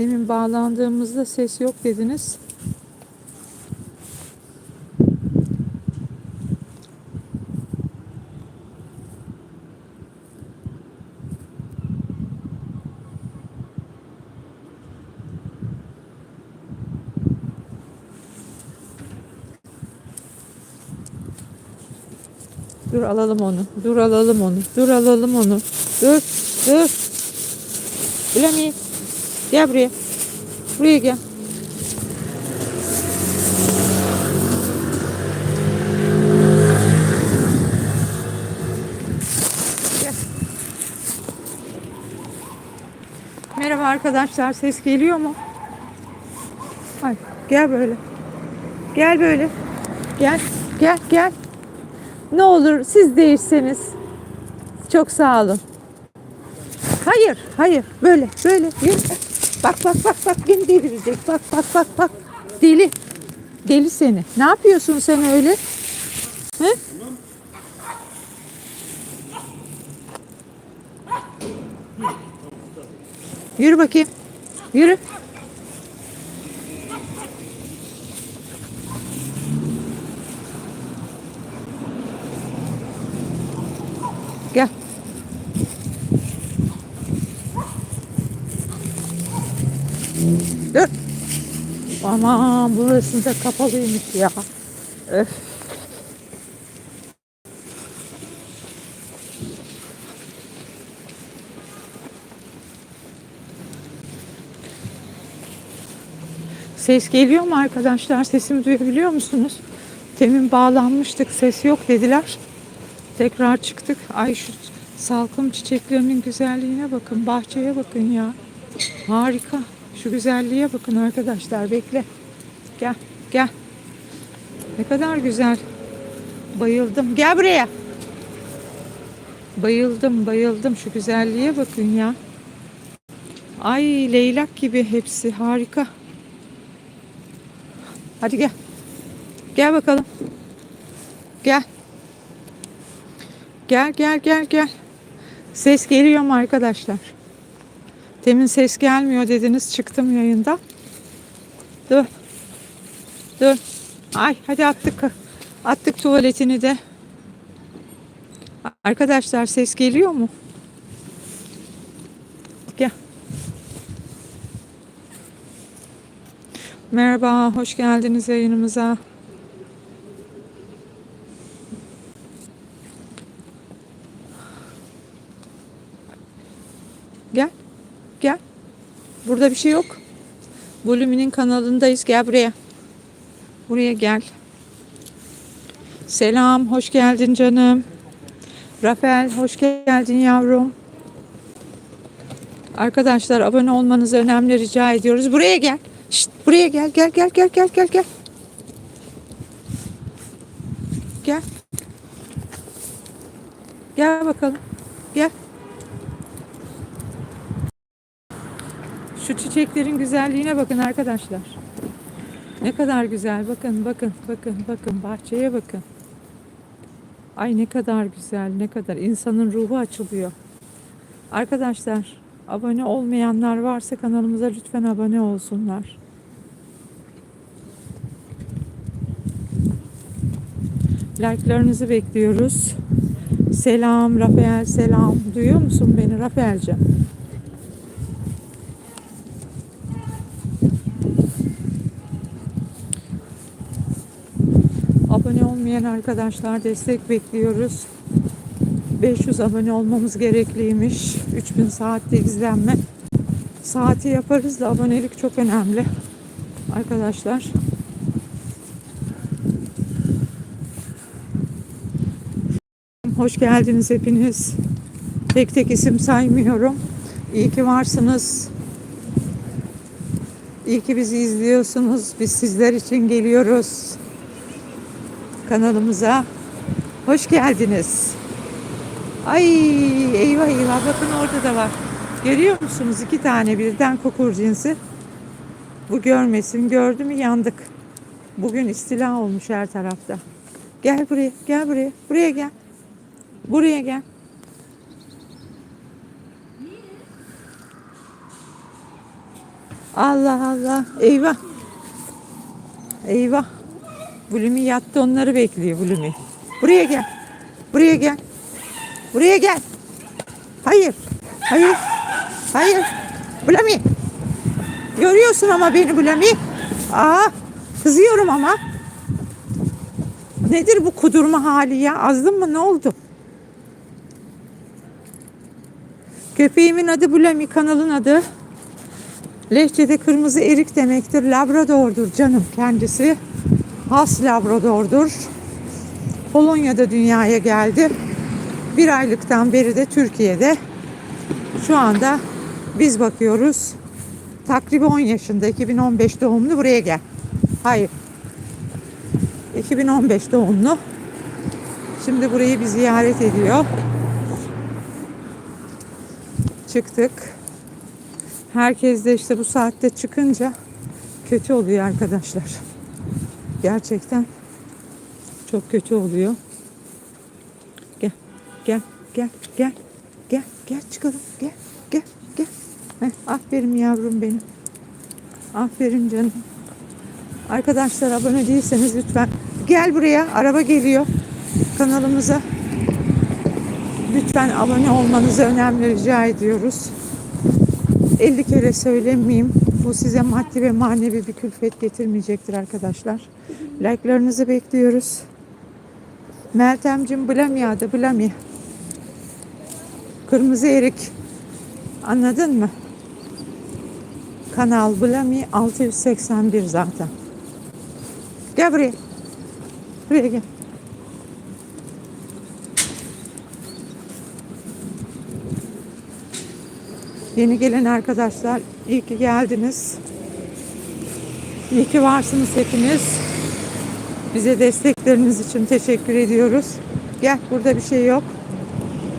Demin bağlandığımızda ses yok dediniz. Dur alalım onu. Dur alalım onu. Dur alalım onu. Dur. Dur. Bilemi. Gel buraya. Buraya gel. Merhaba arkadaşlar. Ses geliyor mu? Hayır. Gel böyle. Gel böyle. Gel. Gel. Gel. Ne olur siz değilseniz. Çok sağ olun. Hayır, hayır. Böyle, böyle. Yürü. Bak, bak, bak, bak. Beni devirecek. Bak, bak, bak, bak. Deli. Deli seni. Ne yapıyorsun sen öyle? He? Yürü bakayım. Yürü. Gel. Dur. Aman burası da kapalıymış ya. Öf. Ses geliyor mu arkadaşlar? Sesimi duyabiliyor musunuz? Temin bağlanmıştık. Ses yok dediler. Tekrar çıktık. Ay şu salkım çiçeklerinin güzelliğine bakın. Bahçeye bakın ya. Harika. Şu güzelliğe bakın arkadaşlar. Bekle. Gel. Gel. Ne kadar güzel. Bayıldım. Gel buraya. Bayıldım. Bayıldım. Şu güzelliğe bakın ya. Ay leylak gibi hepsi. Harika. Hadi gel. Gel bakalım. Gel. Gel gel gel gel. Ses geliyor mu arkadaşlar? Temin ses gelmiyor dediniz çıktım yayında. Dur. Dur. Ay hadi attık. Attık tuvaletini de. Arkadaşlar ses geliyor mu? Gel. Merhaba, hoş geldiniz yayınımıza. Gel. Gel. Burada bir şey yok. Volümünün kanalındayız. Gel buraya. Buraya gel. Selam. Hoş geldin canım. Rafael hoş geldin yavrum. Arkadaşlar abone olmanızı önemli rica ediyoruz. Buraya gel. Şşt, buraya gel. Gel gel gel gel gel gel. Gel. Gel bakalım. Gel. Şu çiçeklerin güzelliğine bakın arkadaşlar. Ne kadar güzel. Bakın, bakın, bakın, bakın. Bahçeye bakın. Ay ne kadar güzel, ne kadar. insanın ruhu açılıyor. Arkadaşlar, abone olmayanlar varsa kanalımıza lütfen abone olsunlar. Like'larınızı bekliyoruz. Selam Rafael, selam. Duyuyor musun beni Rafael'cim? Olmayan arkadaşlar destek bekliyoruz. 500 abone olmamız gerekliymiş. 3000 saatte izlenme. Saati yaparız da abonelik çok önemli. Arkadaşlar. Hoş geldiniz hepiniz. Tek tek isim saymıyorum. İyi ki varsınız. İyi ki bizi izliyorsunuz. Biz sizler için geliyoruz kanalımıza. Hoş geldiniz. Ay eyvah eyvah bakın orada da var. Görüyor musunuz iki tane birden kokur cinsi. Bu görmesin gördü mü yandık. Bugün istila olmuş her tarafta. Gel buraya gel buraya buraya gel. Buraya gel. Allah Allah. Eyvah. Eyvah. Blumi yattı onları bekliyor Blumi. Buraya gel. Buraya gel. Buraya gel. Hayır. Hayır. Hayır. Blumi. Görüyorsun ama beni Blumi. Aa, kızıyorum ama. Nedir bu kudurma hali ya? Azdın mı? Ne oldu? Köpeğimin adı Blumi, kanalın adı. Lehçede kırmızı erik demektir. Labrador'dur canım kendisi. Has Labrador'dur. Polonya'da dünyaya geldi. Bir aylıktan beri de Türkiye'de. Şu anda biz bakıyoruz. Takribi 10 yaşında 2015 doğumlu buraya gel. Hayır. 2015 doğumlu. Şimdi burayı bir ziyaret ediyor. Çıktık. Herkes de işte bu saatte çıkınca kötü oluyor arkadaşlar. Gerçekten çok kötü oluyor. Gel, gel, gel, gel, gel, gel çıkalım, gel, gel, gel. Heh, aferin yavrum benim. Aferin canım. Arkadaşlar abone değilseniz lütfen gel buraya. Araba geliyor kanalımıza. Lütfen abone olmanızı önemli rica ediyoruz. 50 kere söylemeyeyim. Bu size maddi ve manevi bir külfet getirmeyecektir arkadaşlar. Like'larınızı bekliyoruz. Meltemcim Blami adı Blami. Kırmızı erik. Anladın mı? Kanal Blami 681 zaten. Gel buraya. Buraya gel. Yeni gelen arkadaşlar iyi ki geldiniz. İyi ki varsınız hepiniz. Bize destekleriniz için teşekkür ediyoruz. Gel burada bir şey yok.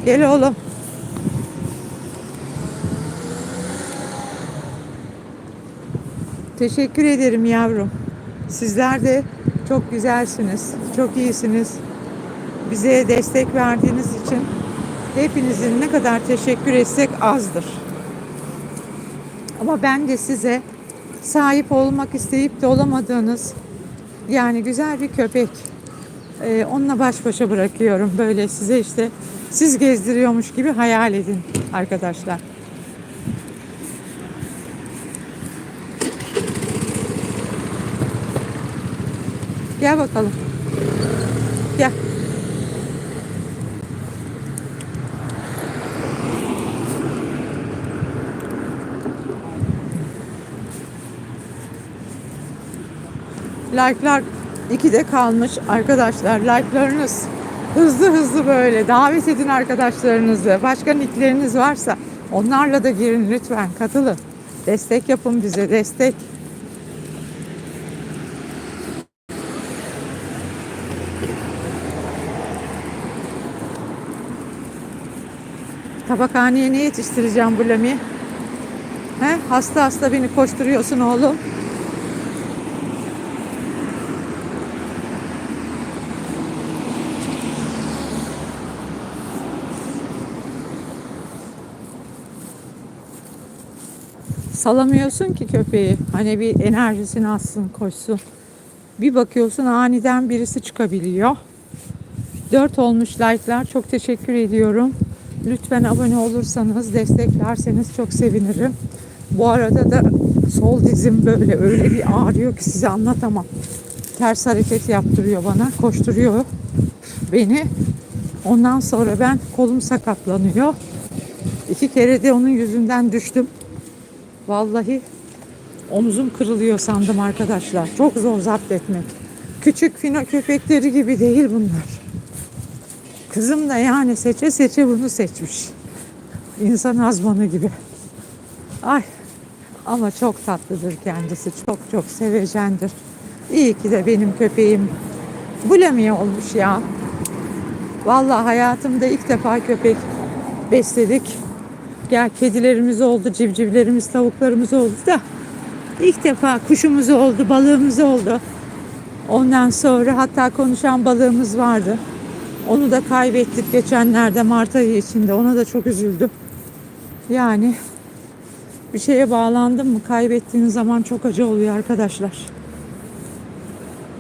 Gel oğlum. Teşekkür ederim yavrum. Sizler de çok güzelsiniz. Çok iyisiniz. Bize destek verdiğiniz için hepinizin ne kadar teşekkür etsek azdır. Ama ben de size sahip olmak isteyip de olamadığınız yani güzel bir köpek ee, onunla baş başa bırakıyorum. Böyle size işte siz gezdiriyormuş gibi hayal edin arkadaşlar. Gel bakalım. Gel. Like'lar 2'de kalmış arkadaşlar. Like'larınız hızlı hızlı böyle davet edin arkadaşlarınızı. Başka nickleriniz varsa onlarla da girin lütfen katılın. Destek yapın bize destek. Tabakhaneye ne yetiştireceğim bu Lami? He? Hasta hasta beni koşturuyorsun oğlum. Salamıyorsun ki köpeği. Hani bir enerjisini alsın, koşsun. Bir bakıyorsun aniden birisi çıkabiliyor. 4 olmuş like'lar. Çok teşekkür ediyorum. Lütfen abone olursanız, desteklerseniz çok sevinirim. Bu arada da sol dizim böyle öyle bir ağrıyor ki size anlatamam. Ters hareket yaptırıyor bana, koşturuyor beni. Ondan sonra ben kolum sakatlanıyor. İki kere de onun yüzünden düştüm. Vallahi omzum kırılıyor sandım arkadaşlar. Çok zor zapt etmek. Küçük fino köpekleri gibi değil bunlar. Kızım da yani seçe seçe bunu seçmiş. İnsan azmanı gibi. Ay ama çok tatlıdır kendisi. Çok çok sevecendir. İyi ki de benim köpeğim bulemiyor olmuş ya. Vallahi hayatımda ilk defa köpek besledik. Gel kedilerimiz oldu, civcivlerimiz, tavuklarımız oldu da ilk defa kuşumuz oldu, balığımız oldu. Ondan sonra hatta konuşan balığımız vardı. Onu da kaybettik geçenlerde Mart ayı içinde. Ona da çok üzüldüm. Yani Bir şeye bağlandın mı kaybettiğin zaman çok acı oluyor arkadaşlar.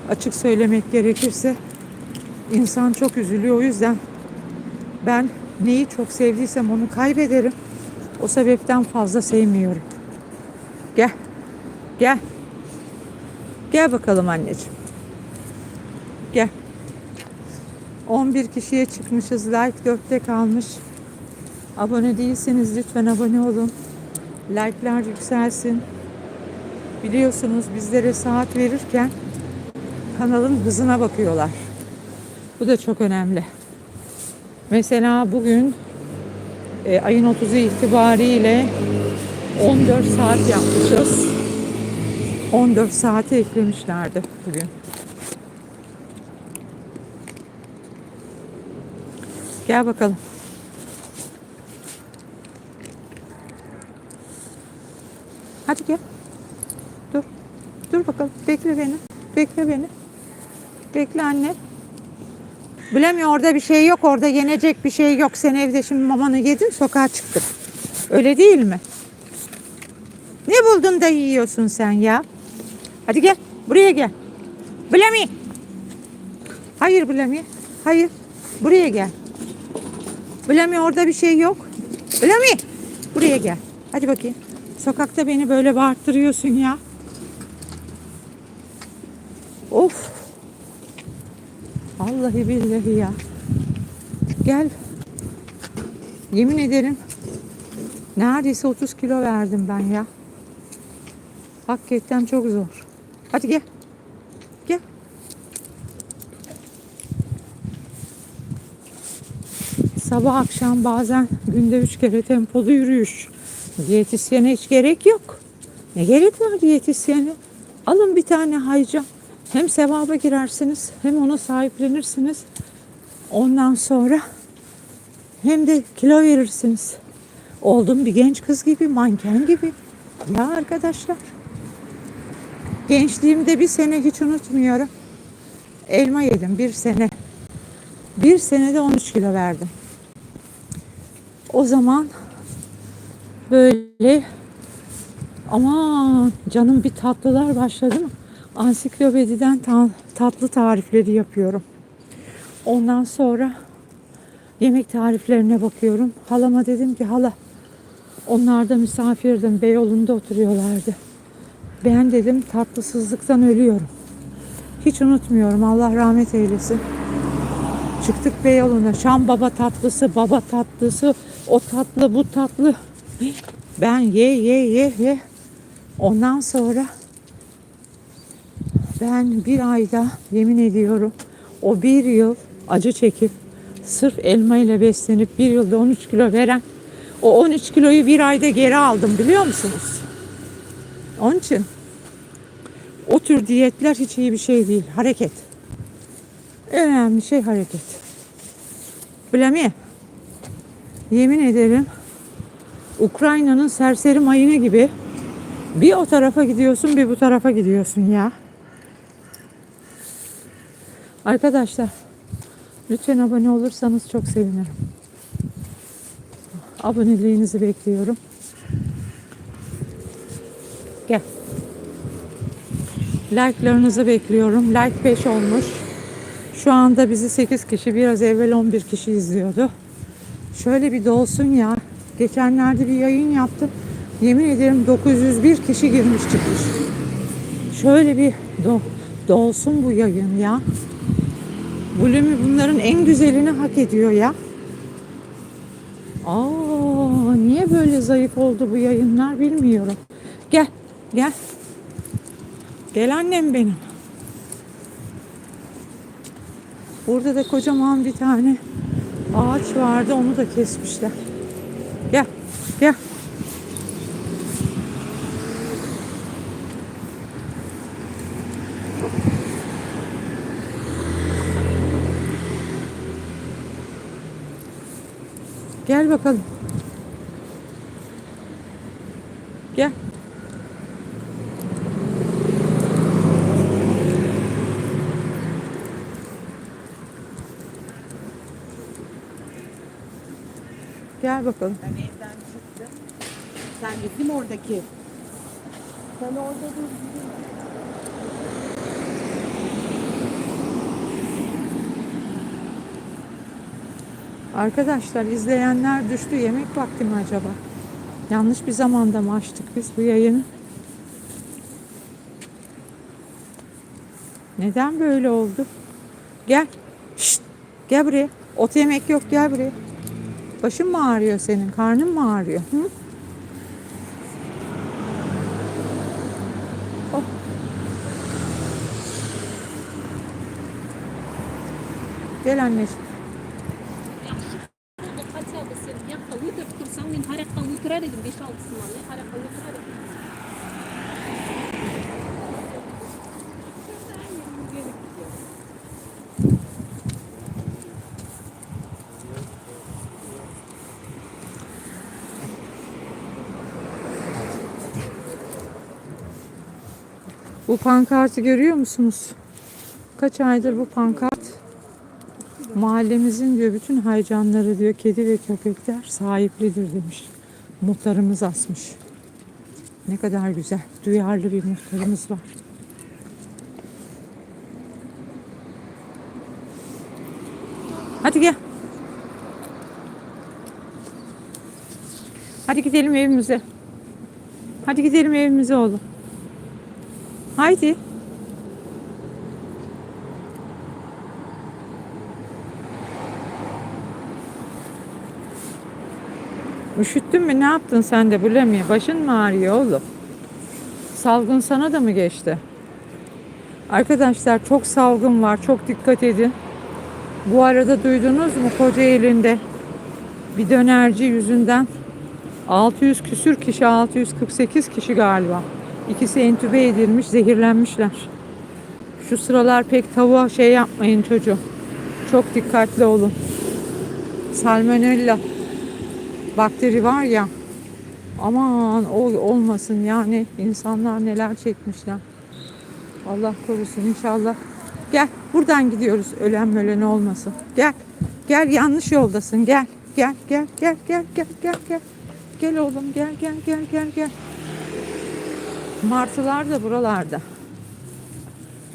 Açık söylemek gerekirse insan çok üzülüyor. O yüzden ben neyi çok sevdiysem onu kaybederim. O sebepten fazla sevmiyorum. Gel. Gel. Gel bakalım anneciğim. Gel. 11 kişiye çıkmışız. Like 4'te kalmış. Abone değilseniz lütfen abone olun. Like'lar yükselsin. Biliyorsunuz bizlere saat verirken kanalın hızına bakıyorlar. Bu da çok önemli. Mesela bugün e, ayın 30'u itibariyle 14 saat yapmışız. 14 saati eklemişlerdi bugün. Gel bakalım. Hadi gel. Dur. Dur bakalım. Bekle beni. Bekle beni. Bekle anne. Bilemiyor orada bir şey yok. Orada yenecek bir şey yok. Sen evde şimdi mamanı yedin sokağa çıktın. Öyle değil mi? Ne buldun da yiyorsun sen ya? Hadi gel. Buraya gel. Bilemi. Hayır Bilemi. Hayır. Buraya gel. Bilemi orada bir şey yok. Bilemi. Buraya gel. Hadi bakayım. Sokakta beni böyle bağırttırıyorsun ya. Of. Vallahi billahi ya. Gel. Yemin ederim neredeyse 30 kilo verdim ben ya. Hakikaten çok zor. Hadi gel. Gel. Sabah akşam bazen günde üç kere tempolu yürüyüş. Diyetisyene hiç gerek yok. Ne gerek var diyetisyene? Alın bir tane hayca. Hem sevaba girersiniz hem ona sahiplenirsiniz. Ondan sonra hem de kilo verirsiniz. Oldum bir genç kız gibi, manken gibi. Ya arkadaşlar. Gençliğimde bir sene hiç unutmuyorum. Elma yedim bir sene. Bir senede 13 kilo verdim. O zaman böyle ama canım bir tatlılar başladı mı? Ansiklopediden ta- tatlı tarifleri yapıyorum. Ondan sonra yemek tariflerine bakıyorum. Halama dedim ki hala onlar da misafirdim. Beyoğlu'nda oturuyorlardı. Ben dedim tatlısızlıktan ölüyorum. Hiç unutmuyorum. Allah rahmet eylesin. Çıktık Beyoğlu'na. Şam baba tatlısı, baba tatlısı, o tatlı, bu tatlı. Ben ye ye ye ye. Ondan sonra ben bir ayda yemin ediyorum o bir yıl acı çekip sırf elma ile beslenip bir yılda 13 kilo veren o 13 kiloyu bir ayda geri aldım biliyor musunuz? Onun için o tür diyetler hiç iyi bir şey değil. Hareket. Önemli şey hareket. Bilemi. Yemin ederim Ukrayna'nın serseri mayını gibi bir o tarafa gidiyorsun bir bu tarafa gidiyorsun ya. Arkadaşlar lütfen abone olursanız çok sevinirim. Aboneliğinizi bekliyorum. Gel. Like'larınızı bekliyorum. Like 5 olmuş. Şu anda bizi 8 kişi, biraz evvel 11 kişi izliyordu. Şöyle bir dolsun ya. Geçenlerde bir yayın yaptım. Yemin ederim 901 kişi girmiş çıkmış. Şöyle bir do dolsun bu yayın ya. Blumi bunların en güzelini hak ediyor ya. Aa, niye böyle zayıf oldu bu yayınlar bilmiyorum. Gel, gel. Gel annem benim. Burada da kocaman bir tane ağaç vardı. Onu da kesmişler. Gel, gel. Gel bakalım. Gel. Gel bakalım. Ben evden çıktım. Sen bizim oradaki. Sen orada dur. Arkadaşlar izleyenler düştü. Yemek vakti mi acaba? Yanlış bir zamanda mı açtık biz bu yayını? Neden böyle oldu? Gel. Şşt. Gel buraya. Ot yemek yok gel buraya. Başın mı ağrıyor senin? Karnın mı ağrıyor? Hı? Oh. Gel anneciğim. Kaç aldı seni? Ya kavuğu da tutursan ben harap kavuğu kırar dedim. 5-6 sınav ya. Harap kavuğu kırar dedim. Bu pankartı görüyor musunuz? Kaç aydır bu pankart? Mahallemizin diyor bütün haycanları diyor kedi ve köpekler sahiplidir demiş. Muhtarımız asmış. Ne kadar güzel. Duyarlı bir muhtarımız var. Hadi gel. Hadi gidelim evimize. Hadi gidelim evimize oğlum. Haydi. Üşüttün mü? Ne yaptın sen de bilemiyor. Başın mı ağrıyor oğlum? Salgın sana da mı geçti? Arkadaşlar çok salgın var. Çok dikkat edin. Bu arada duydunuz mu Kocaeli'nde bir dönerci yüzünden 600 küsür kişi 648 kişi galiba. İkisi entübe edilmiş, zehirlenmişler. Şu sıralar pek tavuğa şey yapmayın çocuğum. Çok dikkatli olun. Salmonella bakteri var ya. Aman o olmasın yani insanlar neler çekmişler. Allah korusun inşallah. Gel buradan gidiyoruz ölen ölen olmasın. Gel. Gel yanlış yoldasın gel. Gel gel gel gel gel gel gel. Gel oğlum gel gel gel gel gel. Martılar da buralarda.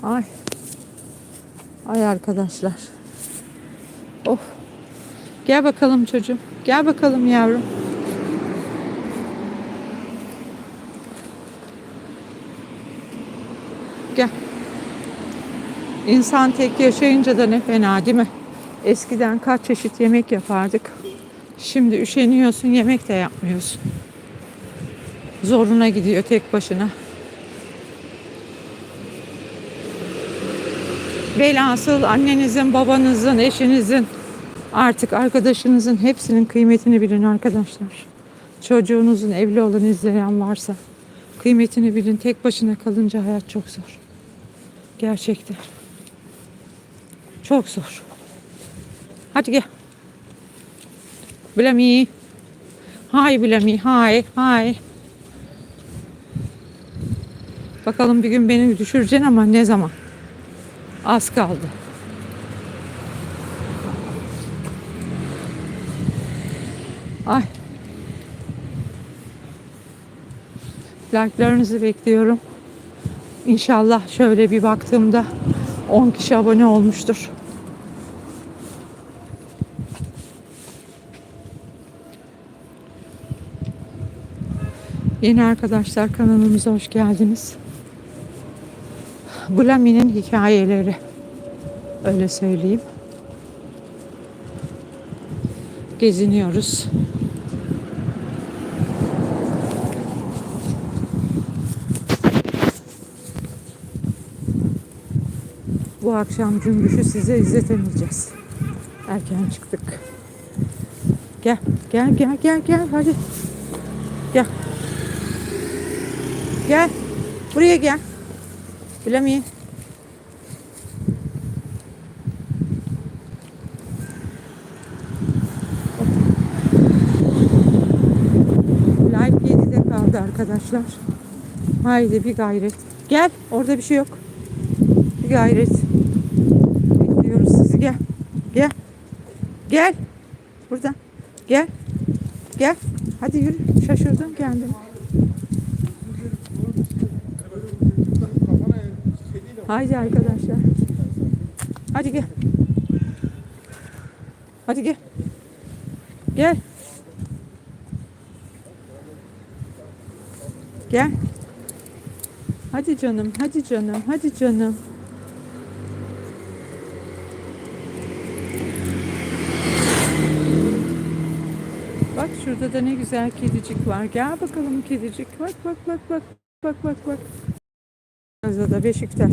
Ay. Ay arkadaşlar. Of. Gel bakalım çocuğum. Gel bakalım yavrum. Gel. İnsan tek yaşayınca da ne fena değil mi? Eskiden kaç çeşit yemek yapardık. Şimdi üşeniyorsun yemek de yapmıyorsun. Zoruna gidiyor tek başına. Velhasıl annenizin, babanızın, eşinizin, artık arkadaşınızın hepsinin kıymetini bilin arkadaşlar. Çocuğunuzun evli olan izleyen varsa kıymetini bilin. Tek başına kalınca hayat çok zor. Gerçekten. Çok zor. Hadi gel. Bilemi. Hay Bilemi. Hay. Hay. Bakalım bir gün beni düşüreceksin ama ne zaman? Az kaldı. Ay. Like'larınızı bekliyorum. İnşallah şöyle bir baktığımda 10 kişi abone olmuştur. Yeni arkadaşlar kanalımıza hoş geldiniz. Bulami'nin hikayeleri. Öyle söyleyeyim. Geziniyoruz. Bu akşam cümbüşü size izletemeyeceğiz. Erken çıktık. Gel, gel, gel, gel, gel. Hadi. Gel. Gel. Buraya gel. Bilemiyorum. Like 7'de kaldı arkadaşlar. Haydi bir gayret. Gel. Orada bir şey yok. Bir gayret. Bekliyoruz sizi. Gel. Gel. Gel. Buradan. Gel. Gel. Hadi yürü. Şaşırdım kendimi. Haydi arkadaşlar. Hadi gel. Hadi gel. Gel. Gel. Hadi canım, hadi canım, hadi canım. Bak şurada da ne güzel kedicik var. Gel bakalım kedicik. Bak bak bak bak. Bak bak bak. Burada da Beşiktaş.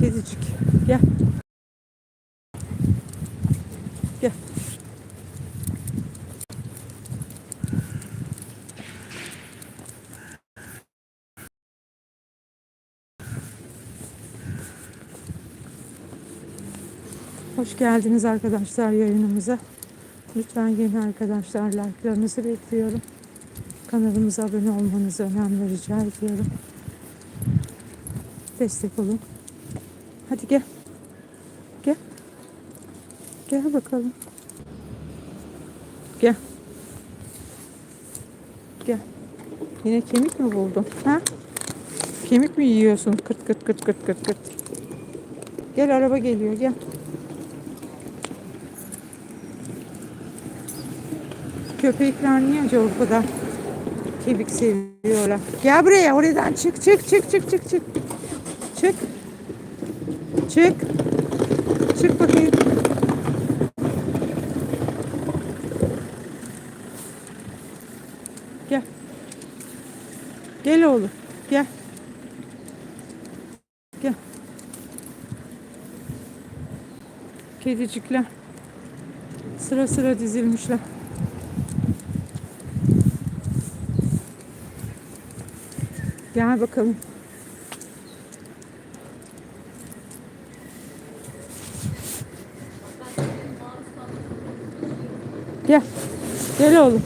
Kedicik. Gel. Gel. Hoş geldiniz arkadaşlar yayınımıza. Lütfen yeni arkadaşlar like'larınızı bekliyorum. Kanalımıza abone olmanızı önemli rica ediyorum. Destek olun. Hadi gel. Gel. Gel bakalım. Gel. Gel. Yine kemik mi buldun? Ha? Kemik mi yiyorsun? Kırt kırt kırt kırt kırt kırt. Gel araba geliyor gel. Köpekler niye acaba bu kadar kemik seviyorlar? Gel buraya oradan çık çık çık çık çık çık. Çık. Çık. Çık bakayım. Gel. Gel oğlum. Gel. Gel. Kedicikler sıra sıra dizilmişler. Gel bakalım. Gel. Gel oğlum.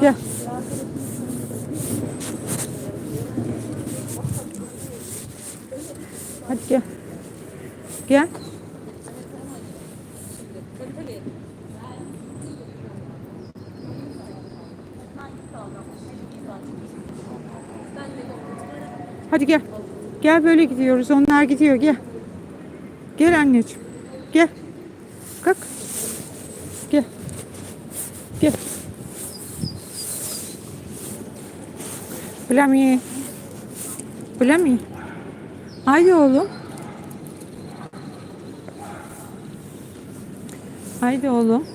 Gel. Hadi gel. Gel. Hadi gel. Gel böyle gidiyoruz. Onlar gidiyor. Gel. Gel anneciğim. Gel. Kalk. Gel. Gel. Blami. Blami. Haydi oğlum. Haydi oğlum.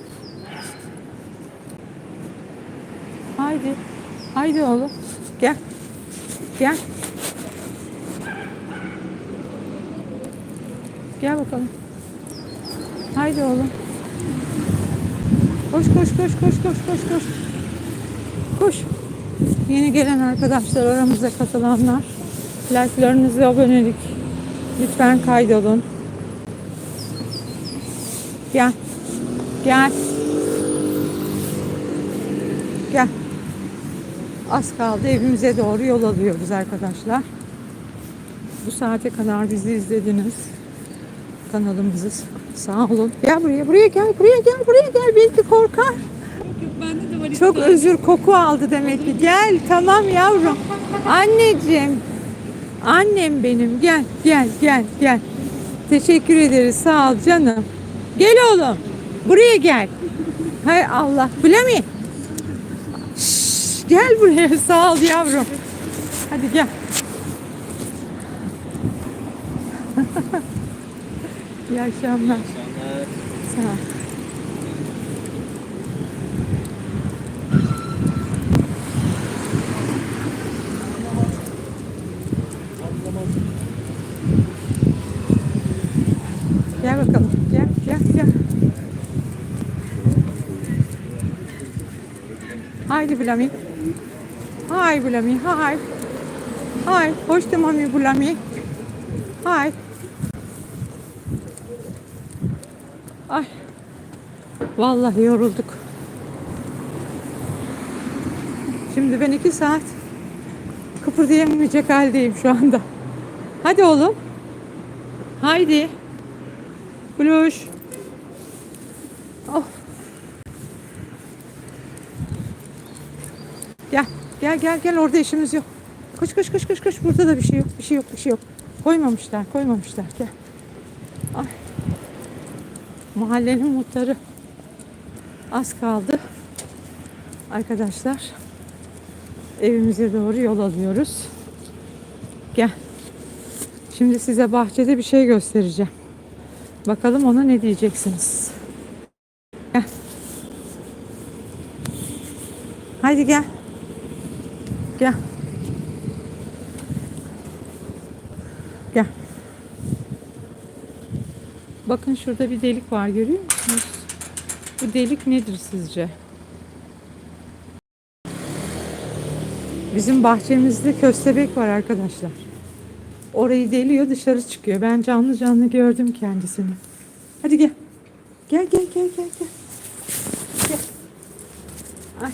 Haydi. Haydi oğlum. Gel. Gel. Gel bakalım. Haydi oğlum. Koş koş koş koş koş koş koş. Koş. Yeni gelen arkadaşlar aramıza katılanlar. Like'larınızı abonelik. Lütfen kaydolun. Gel. Gel. Gel. Az kaldı evimize doğru yol alıyoruz arkadaşlar. Bu saate kadar bizi izlediniz. Kanalımızı sağ olun. Gel buraya, buraya gel, buraya gel, buraya gel. Belki korkar. Bende de var Çok özür koku aldı demek ki. Gel, tamam yavrum. Anneciğim. Annem benim. Gel, gel, gel, gel. Teşekkür ederiz. Sağ ol canım. Gel oğlum. Buraya gel. Hay Allah. Bülemi. Şşş, Gel buraya. Sağ ol yavrum. Hadi gel. İyi akşamlar. Sağ ol. Gel bakalım. Gel, gel, gel. Haydi Blami. Hay Blami, hay. Hay, hoş mami Blami. Hay. Ay. Vallahi yorulduk. Şimdi ben iki saat kıpırdayamayacak haldeyim şu anda. Hadi oğlum. Haydi. Bluş. Oh. Gel. Gel gel gel orada işimiz yok. Koş koş koş koş koş. Burada da bir şey yok. Bir şey yok. Bir şey yok. Koymamışlar. Koymamışlar. Gel. Mahallenin muhtarı. Az kaldı. Arkadaşlar. Evimize doğru yol alıyoruz. Gel. Şimdi size bahçede bir şey göstereceğim. Bakalım ona ne diyeceksiniz. Gel. Haydi gel. Gel. Bakın şurada bir delik var görüyor musunuz? Bu delik nedir sizce? Bizim bahçemizde köstebek var arkadaşlar. Orayı deliyor dışarı çıkıyor. Ben canlı canlı gördüm kendisini. Hadi gel. Gel gel gel gel gel. Gel. Ay.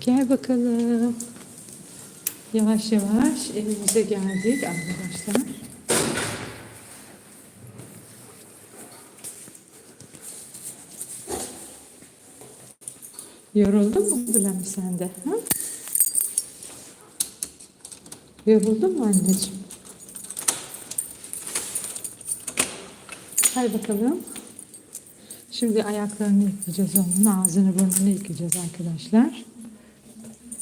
Gel bakalım. Yavaş yavaş evimize geldik arkadaşlar. Yoruldun mu Bülent sen de? Ha? Yoruldun mu anneciğim? Hadi bakalım. Şimdi ayaklarını yıkayacağız onun. Ağzını burnunu yıkayacağız arkadaşlar.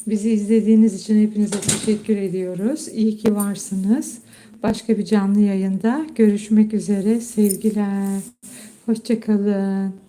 Bizi izlediğiniz için hepinize teşekkür ediyoruz. İyi ki varsınız. Başka bir canlı yayında görüşmek üzere. Sevgiler. Hoşçakalın.